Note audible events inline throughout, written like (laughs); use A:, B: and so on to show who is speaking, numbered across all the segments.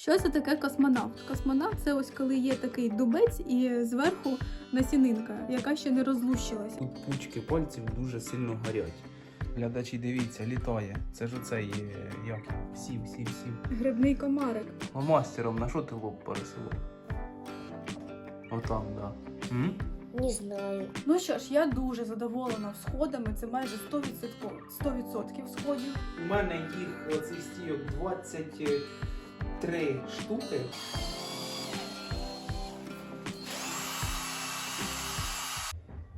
A: Що це таке космонавт? Космонавт це ось коли є такий дубець і зверху насінинка, яка ще не розлущилась.
B: Тут пучки пальців дуже сильно горять. Глядачі, дивіться, літає. Це ж оцей, е, як сів, сів, сів.
A: Грибний комарик.
B: А мастером на що ти лоб пересилав? Отам, да. М?
C: Не знаю.
A: Ну що ж, я дуже задоволена сходами. Це майже 100%, 100% сходів.
B: У мене їх оцих стійок 23 штуки.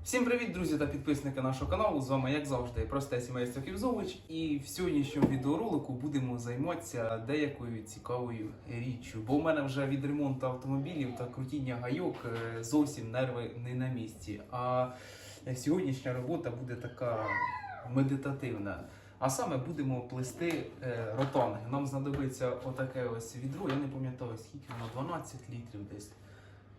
B: Всім привіт, друзі та підписники нашого каналу. З вами, як завжди, просте сімейство Ківзович. І в сьогоднішньому відеоролику будемо займатися деякою цікавою річчю. Бо у мене вже від ремонту автомобілів та крутіння гайок е, зовсім нерви не на місці. А сьогоднішня робота буде така медитативна. А саме будемо плести е, ротанги. Нам знадобиться отаке ось відро. Я не пам'ятаю, скільки воно 12 літрів десь.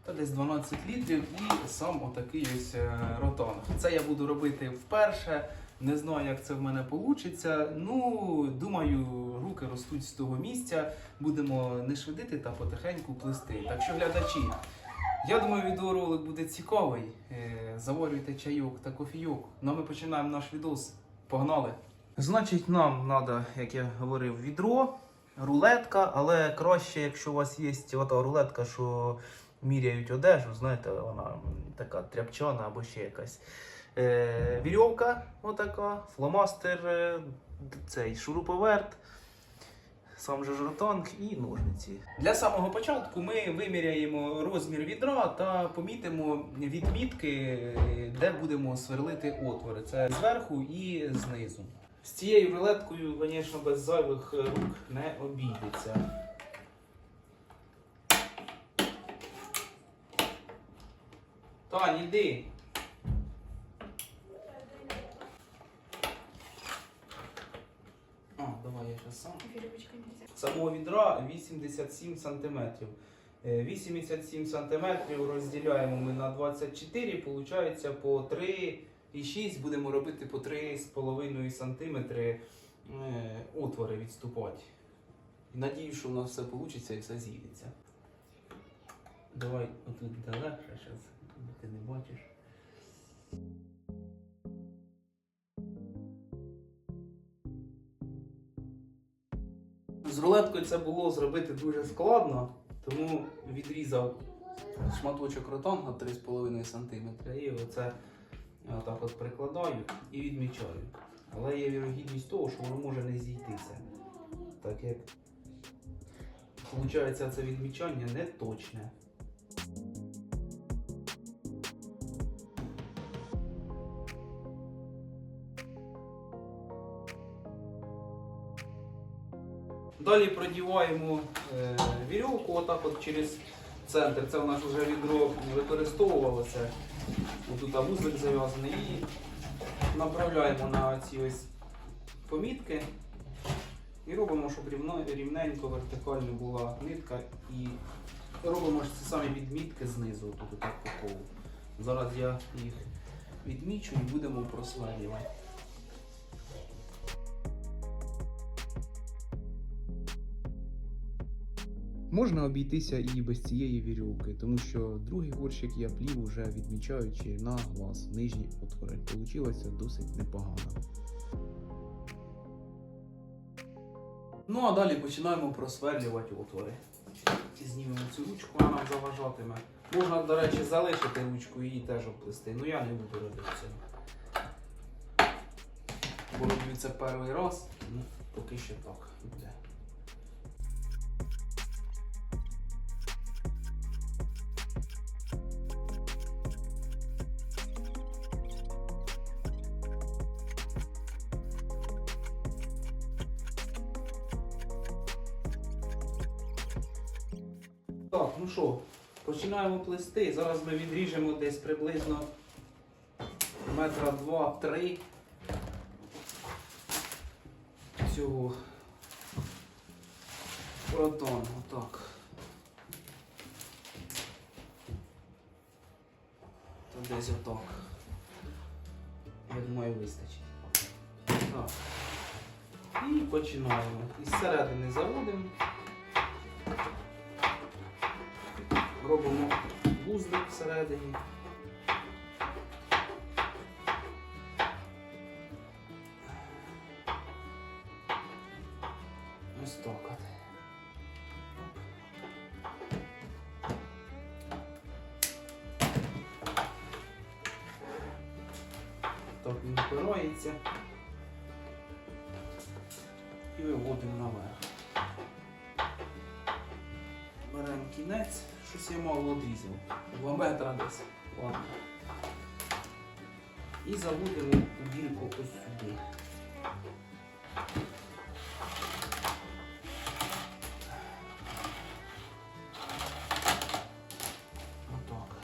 B: Та десь 12 літрів і сам отакий ось е, ротанг. Це я буду робити вперше. Не знаю, як це в мене вийде. Ну, думаю, руки ростуть з того місця. Будемо не швидити та потихеньку плести. Так що, глядачі, я думаю, відеоролик буде цікавий. Е, Заварюйте чайок та кофійок. Ну а ми починаємо наш відос. Погнали! Значить, нам треба, як я говорив, відро, рулетка, але краще, якщо у вас є ота рулетка, що міряють одежу, знаєте, вона така тряпчана або ще якась. Е, вірьовка, отака, фломастер, е, цей шуруповерт, сам же жротанг і ножниці. Для самого початку ми виміряємо розмір відра та помітимо відмітки, де будемо сверлити отвори. Це зверху і знизу. З цією рулеткою, звісно, без зайвих рук не обійдеться. Тань, іди. А, давай я зараз сам. Самого відра 87 см. 87 см розділяємо ми на 24, виходить по 3,6 будемо робити по 3,5 см е, отвори відступати. Надію, що у нас все вийде і все зійдеться. Давай отут легше, зараз ти не бачиш. З рулеткою це було зробити дуже складно, тому відрізав шматочок ротанга 3,5 см і оце отак от прикладаю і відмічаю. Але є вірогідність того, що воно може не зійтися. Так як виходить, це відмічання не точне. Далі продіваємо е, вірьовку отак от через центр. Це у нас вже відро використовувалося. Тут вузлик зав'язаний і направляємо на ці ось помітки і робимо, щоб рівно, рівненько, вертикально була нитка і робимо ці самі відмітки знизу, тут отак по колу. Зараз я їх відмічу і будемо просверлювати. Можна обійтися і без цієї вірьовки, тому що другий горщик я плів уже відмічаючи на глаз нижні отвори. Получилося досить непогано. Ну а далі починаємо просверлювати отвори. Знімемо цю ручку, вона нам заважатиме. Можна, до речі, залишити ручку і її теж обплести, але я не буду робити цього. Бо роблю це перший раз, ну поки що так буде. Так, ну що, починаємо плести. Зараз ми відріжемо десь приблизно метра два-три цього протону. Отак. Та десь отак. Я думаю, вистачить. Так. І починаємо. Із середини заводимо. Робимо вузлик всередині. Ось так от. Так і виводимо наверх. Беремо кінець, щось я мало одрізав. Два метра десь. Ладно. І заводимо дірку ось сюди. Отак.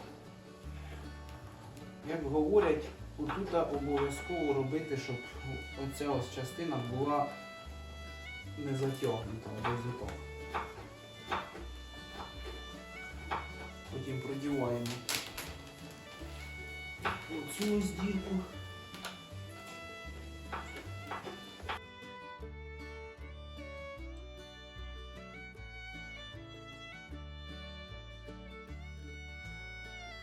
B: Як говорять, отут обов'язково робити, щоб оця ось частина була не затягнута, а десь Потім продіваємо оцю ось дірку.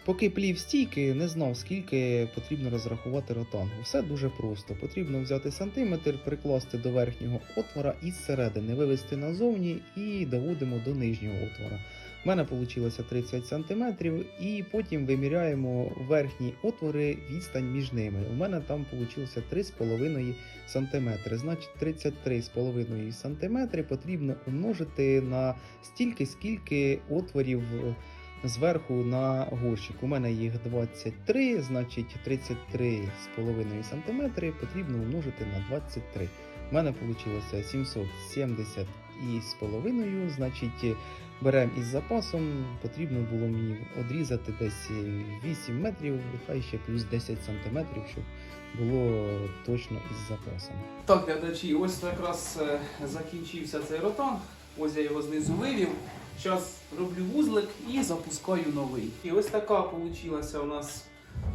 C: Поки плів стійки, не знав, скільки потрібно розрахувати ротангу. Все дуже просто. Потрібно взяти сантиметр, прикласти до верхнього отвора і зсередини вивести назовні і доводимо до нижнього отвора. У мене вийшло 30 см, і потім виміряємо верхні отвори, відстань між ними. У мене там вийшло 3,5 см. Значить, 33,5 см потрібно умножити на стільки, скільки отворів зверху на горщик. У мене їх 23, значить 33,5 см потрібно умножити на 23. У мене вийшло 770 і з половиною, значить беремо із запасом, потрібно було мені одрізати десь 8 метрів, хай ще плюс 10 см, щоб було точно із запасом.
B: Так, глядачі, ось якраз е, закінчився цей ротанг. Ось я його знизу вивів. Зараз роблю вузлик і запускаю новий. І ось така вийшла у нас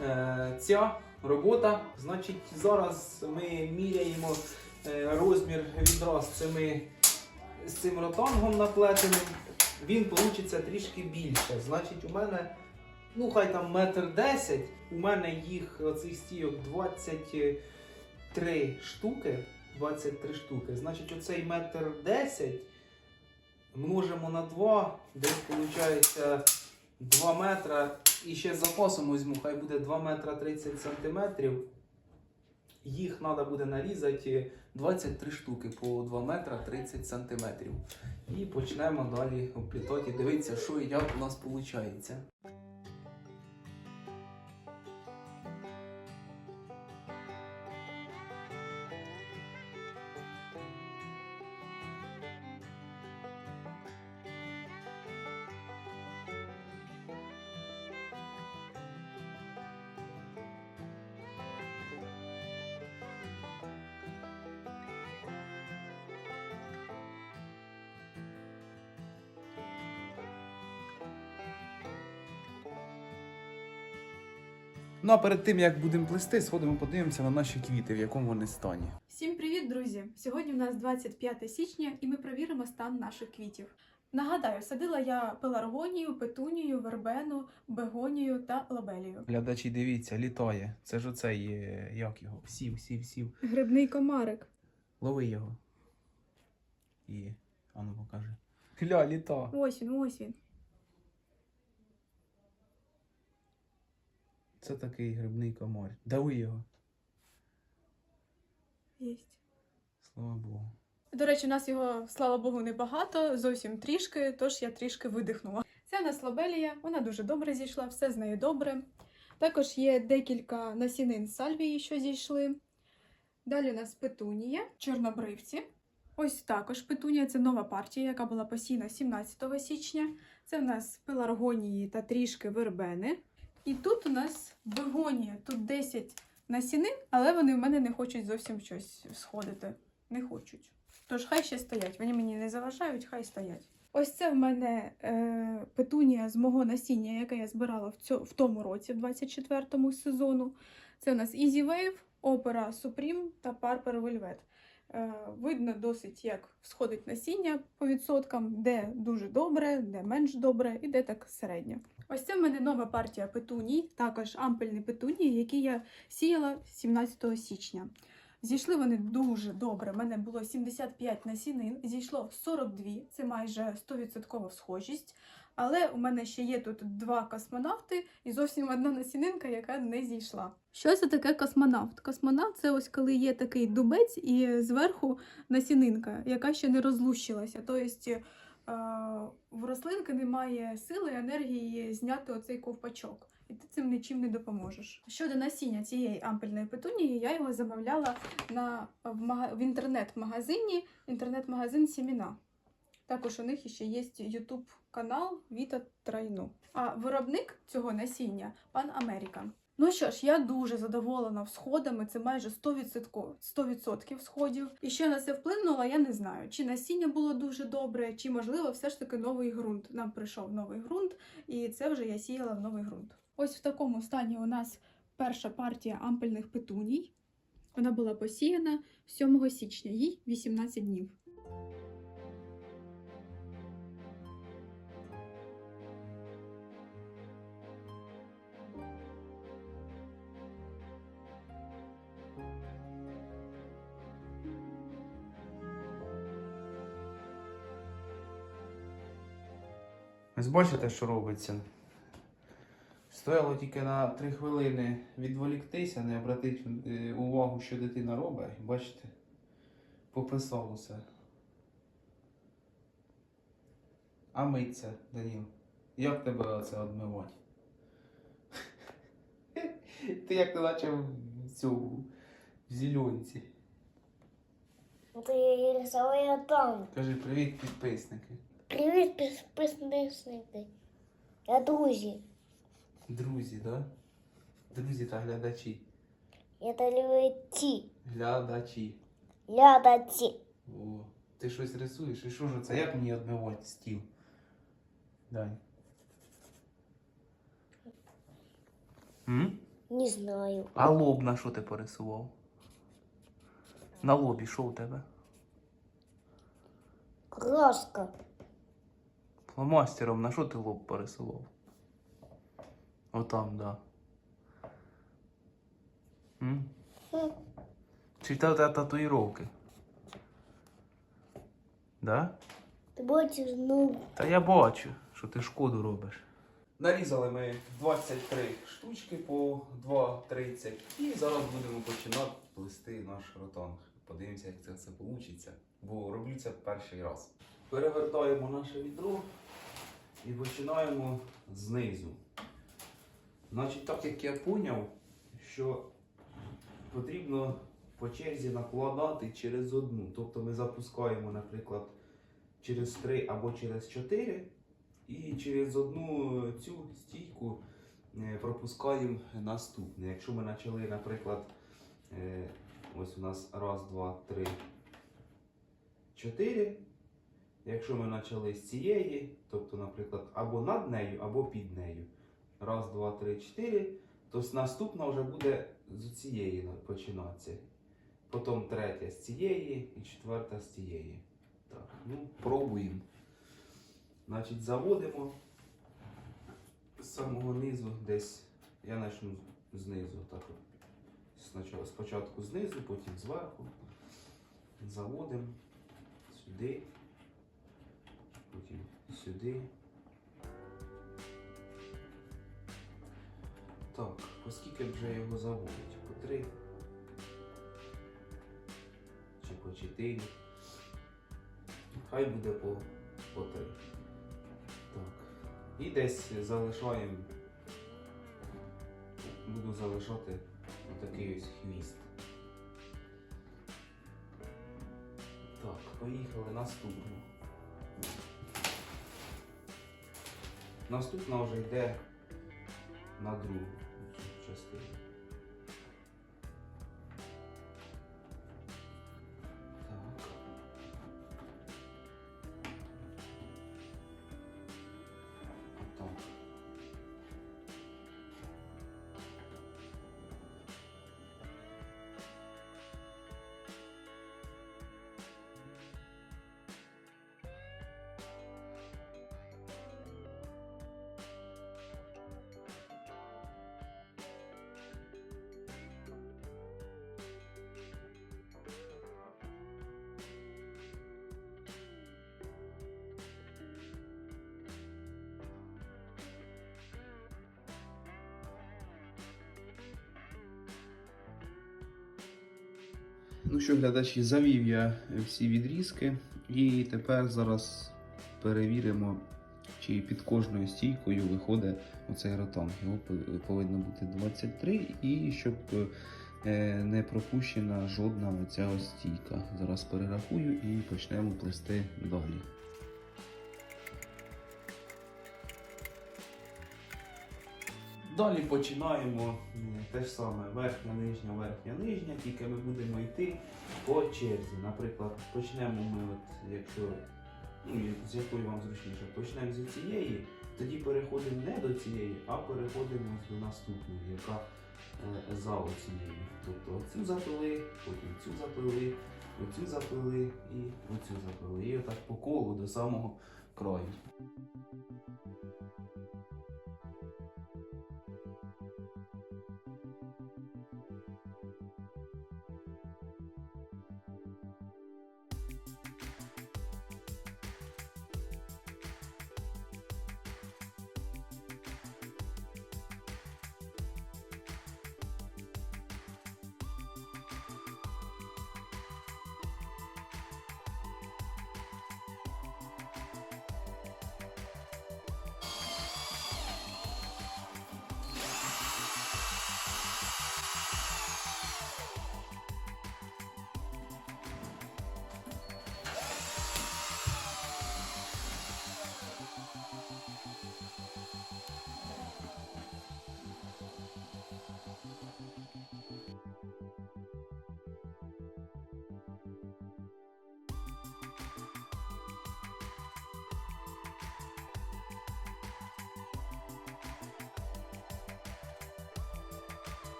B: е, ця робота. Значить, зараз ми міряємо е, розмір відра цими, з цим ротангом наплетеним. Він вийде трішки більше. Значить, у мене, ну хай там метр десять, у мене їх оцих стійок 23 штуки. 23 штуки. Значить, оцей метр 10 множимо на 2, десь виходить 2 метра. І ще запасом візьму, хай буде 2 метра 30 сантиметрів. Їх треба буде нарізати 23 штуки по 2 метра 30 сантиметрів. І почнемо далі оплітати, дивитися, що і як у нас виходить. Ну а перед тим як будемо плести, сходимо подивимося на наші квіти, в якому вони стані.
A: Всім привіт, друзі! Сьогодні у нас 25 січня і ми перевіримо стан наших квітів. Нагадаю, садила я пеларгонію, петунію, вербену, бегонію та лабелію.
B: Глядачі, дивіться, літає. Це ж оцей, е, як його? Сів, сів, сів.
A: Грибний комарик.
B: Лови його. І. Ану покажи. Гля, літа.
A: Ось він, ось він.
B: Це такий грибний комар. Дави його.
A: Єсть.
B: Слава Богу.
A: До речі, у нас його, слава Богу, небагато, зовсім трішки, тож я трішки видихнула. Це у нас лобелія, вона дуже добре зійшла, все з нею добре. Також є декілька насінин сальвії, що зійшли. Далі у нас петунія, чорнобривці. Ось також петунія це нова партія, яка була посіяна 17 січня. Це в нас пеларгонії та трішки вербени. І тут у нас бегонія. Тут 10 насінин, але вони в мене не хочуть зовсім щось сходити. Не хочуть. Тож хай ще стоять. Вони мені не заважають, хай стоять. Ось це в мене е, петунія з мого насіння, яке я збирала в, цьо, в тому році, в 24-му сезону. Це у нас Easy Wave, Opera Supreme та Parper Velvet. Е, Видно досить, як сходить насіння по відсоткам, де дуже добре, де менш добре і де так середньо. Ось це в мене нова партія петуній, також ампельні петунії, які я сіяла 17 січня. Зійшли вони дуже добре. У мене було 75 насінин, зійшло 42, це майже 100% схожість. Але у мене ще є тут два космонавти і зовсім одна насінинка, яка не зійшла. Що це таке космонавт? Космонавт це ось коли є такий дубець і зверху насінинка, яка ще не розлущилася. Тобто е, в рослинки немає сили, енергії зняти оцей ковпачок. І ти цим нічим не допоможеш. Щодо насіння цієї ампельної петунії, я його замовляла на, в, в інтернет-магазині, інтернет-магазин Сіміна. Також у них ще є YouTube канал Віта Трайну. А виробник цього насіння пан Америка. Ну що ж, я дуже задоволена всходами, це майже 100%, 100% сходів. І що на це вплинуло, я не знаю. Чи насіння було дуже добре, чи можливо все ж таки новий ґрунт. Нам прийшов новий ґрунт, і це вже я сіяла в новий ґрунт. Ось в такому стані у нас перша партія ампельних петуній. Вона була посіяна 7 січня, їй 18 днів.
B: Бачите, що робиться? Стояло тільки на 3 хвилини відволіктися, не обратити е, увагу, що дитина робить. Бачите, пописав усе. А миться, Даніл. Як тебе оце одмивати? (laughs) Ти як ти наче в цьому в зеленці.
D: Это я там.
B: Кажи привіт, підписники.
D: Привет, підписники. Я друзі.
B: Друзі, да? Друзі та глядачі.
D: Это лети.
B: Глядачі.
D: Глядачі.
B: О, ти щось рисуєш? І що ж це? Як мені відмивати стіл? Дань. М?
D: Не знаю.
B: А лоб на що ти порисував? На лобі що у тебе?
D: Краска.
B: Фломастером на що ти лоб порисував? Отам, да. М? Чи та та татуїровки? Да?
D: Ти бачиш, ну,
B: Та я бачу, що ти шкоду робиш. Нарізали ми 23 штучки по 2,30 і зараз будемо починати плести наш ротанг. Подивимося, як це все вийде, бо роблю це перший раз. Перевертаємо наше відро і починаємо знизу. Значить, так як я поняв, що потрібно по черзі накладати через одну. Тобто ми запускаємо, наприклад, через 3 або через 4 і через одну цю стійку е, пропускаємо наступне. Якщо ми почали, наприклад, е, ось у нас раз, два, три, чотири. Якщо ми почали з цієї, тобто, наприклад, або над нею, або під нею. Раз, два, три, чотири, то наступна вже буде з цієї починатися. Потім третя з цієї і четверта з цієї. Так, ну, пробуємо. Значить, заводимо з самого низу десь. Я почну знизу. Так от. Спочатку, знизу, потім зверху. Заводимо сюди. Потім сюди. Так, оскільки вже його заводить? По три. Чи по чотири. Хай буде по, по три. Так. І десь залишаємо. Буду залишати отакий ось хвіст. Так, поїхали наступну. Наступна вже йде на другу частину. Ну що, глядачі, завів я всі відрізки і тепер зараз перевіримо, чи під кожною стійкою виходить оцей ротанг. Його повинно бути 23 і щоб е, не пропущена жодна оця стійка. Зараз перерахую і почнемо плести далі. Далі починаємо те ж саме верхня, нижня, верхня, нижня, тільки ми будемо йти по черзі. Наприклад, почнемо ми, от, якщо ну, з якої вам зручніше, почнемо з цієї, тоді переходимо не до цієї, а переходимо до наступної, яка е, за оцією. Тобто оцю заплели, потім цю заплели, оцю заплели і оцю заплели. І отак по колу до самого краю.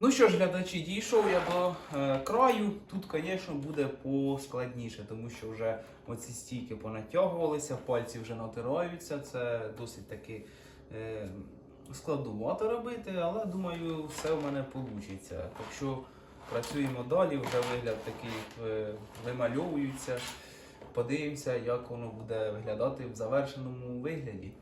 B: Ну що ж, глядачі, дійшов я до е, краю. Тут, звісно, буде поскладніше, тому що вже оці стійки понатягувалися, пальці вже натираються. Це досить таки е, складновато робити, але думаю, все в мене вийде. Так що працюємо далі, вже вигляд такий е, вимальовується. Подивимося, як воно буде виглядати в завершеному вигляді.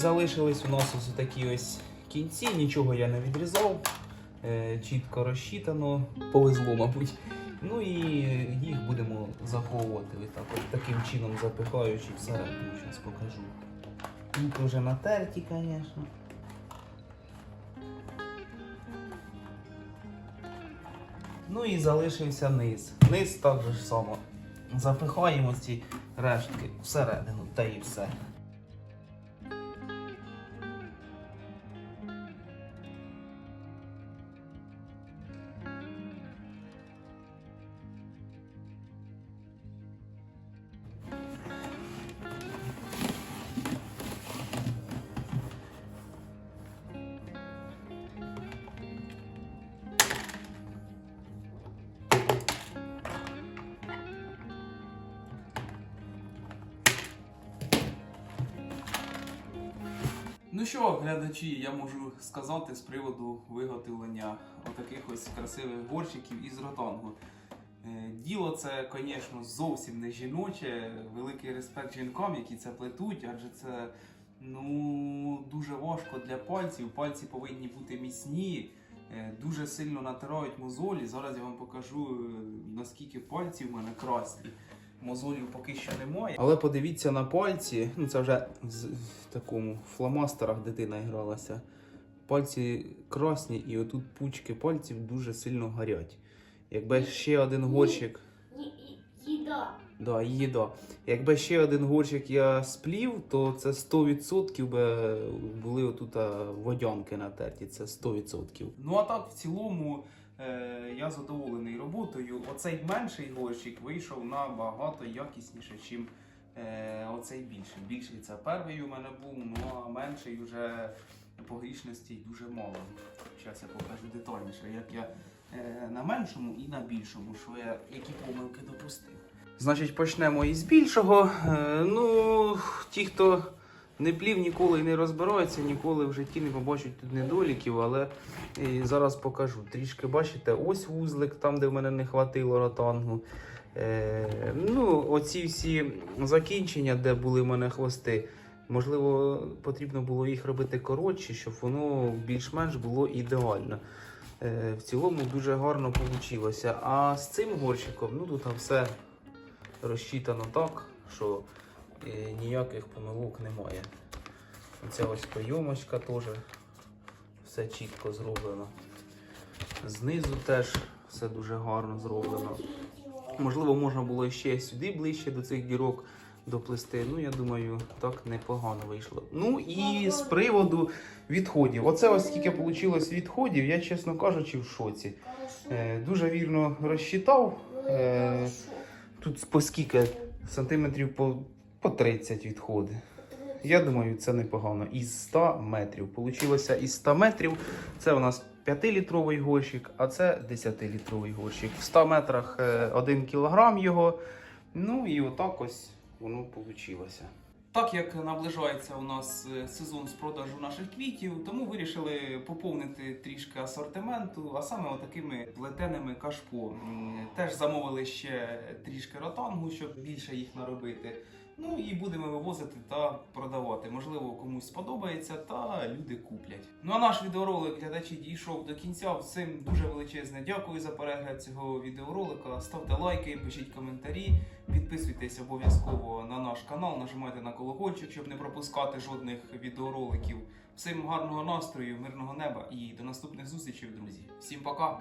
B: Залишились у нас ось такі ось кінці, нічого я не відрізав. Е, чітко розчитано, повезло, мабуть. Ну і їх будемо заховувати так, от таким чином запихаючи всередину. Зараз покажу. Тут вже натерті, звісно. Ну і залишився низ. Низ так же ж само. Запихаємо ці рештки всередину, та і все. Ну що, глядачі, я можу сказати з приводу виготовлення отаких ось красивих горщиків із ротангу. Е, Діло це, звісно, зовсім не жіноче. Великий респект жінкам, які це плетуть, адже це Ну, дуже важко для пальців. Пальці повинні бути міцні, е, дуже сильно натирають мозолі. Зараз я вам покажу, е, наскільки пальці в мене красні. Мозолів поки що немає. Але подивіться на пальці. Ну, це вже в такому фломастерах дитина гралася. Пальці красні, і отут пучки пальців дуже сильно горять. Якби ще один горщик.
D: Їда.
B: Да, їда. Якби ще один горщик я сплів, то це 100% би були отут водянки натерті. Це 100%. Ну а так, в цілому, я задоволений роботою. Оцей менший горщик вийшов набагато якісніше, ніж е, оцей більший. Більший це перший у мене був, ну а менший вже погрішності дуже мало. Зараз я покажу детальніше, як я е, на меншому і на більшому, що я які помилки допустив. Значить, почнемо із більшого. Е, ну, ті, хто не плів ніколи не розбирається, ніколи в житті не побачать тут недоліків, але і зараз покажу. Трішки бачите, ось вузлик, там, де в мене не хватило ротангу. Е, ну, оці всі закінчення, де були в мене хвости, можливо, потрібно було їх робити коротші, щоб воно більш-менш було ідеально. Е, в цілому дуже гарно вийшло. А з цим горщиком, ну тут все розчитано так, що е, ніяких помилок немає. Оця ось прийомочка теж все чітко зроблено. Знизу теж все дуже гарно зроблено. Можливо, можна було ще сюди ближче до цих дірок доплести. Ну, я думаю, так непогано вийшло. Ну і з приводу відходів. Оце ось скільки вийшло відходів, я, чесно кажучи, в шоці. Е, дуже вірно розчитав. Е, Тут по скільки сантиметрів по, по 30 відходи. Я думаю, це непогано. Із 100 метрів. Получилося із 100 метрів. Це у нас 5-літровий горщик, а це 10-літровий горщик. В 100 метрах 1 кілограм його. Ну і отак ось воно вийшло. Так як наближається у нас е, сезон з продажу наших квітів, тому вирішили поповнити трішки асортименту, а саме отакими плетеними кашпо. Теж замовили ще трішки ротангу, щоб більше їх наробити. Ну і будемо вивозити та продавати. Можливо, комусь сподобається, та люди куплять. Ну а наш відеоролик глядачі дійшов до кінця. Всім дуже величезне дякую за перегляд цього відеоролика. Ставте лайки, пишіть коментарі, підписуйтесь обов'язково на наш канал, нажимайте на колокольчик, щоб не пропускати жодних відеороликів. Всім гарного настрою, мирного неба і до наступних зустрічей, друзі. Всім пока!